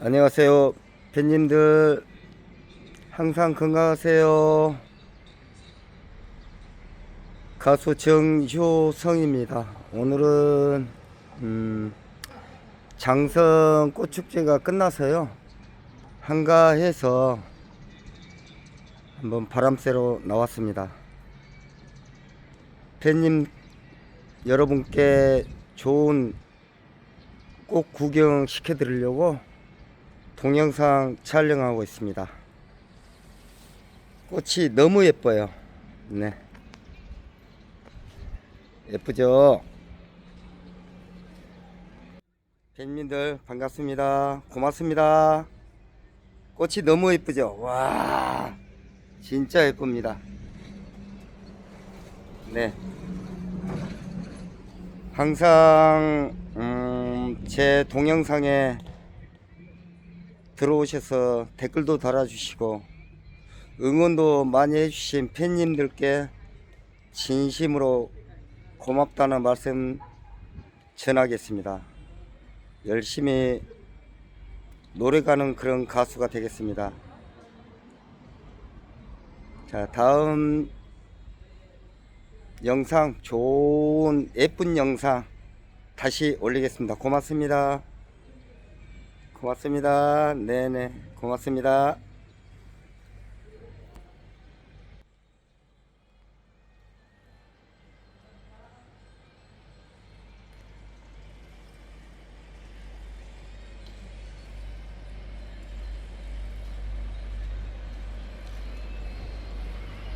안녕하세요. 팬님들 항상 건강하세요. 가수 정효성입니다. 오늘은 음, 장성 꽃축제가 끝나서요. 한가해서 한번 바람 쐬러 나왔습니다. 팬님 여러분께 좋은 꽃 구경 시켜드리려고 동영상 촬영하고 있습니다. 꽃이 너무 예뻐요. 네. 예쁘죠? 팬님들 반갑습니다. 고맙습니다. 꽃이 너무 예쁘죠? 와, 진짜 예쁩니다. 네. 항상 음, 제 동영상에 들어오셔서 댓글도 달아주시고 응원도 많이 해주신 팬님들께 진심으로 고맙다는 말씀 전하겠습니다. 열심히 노래가는 그런 가수가 되겠습니다. 자, 다음 영상 좋은 예쁜 영상 다시 올리겠습니다. 고맙습니다. 고맙습니다. 네네 고맙습니다.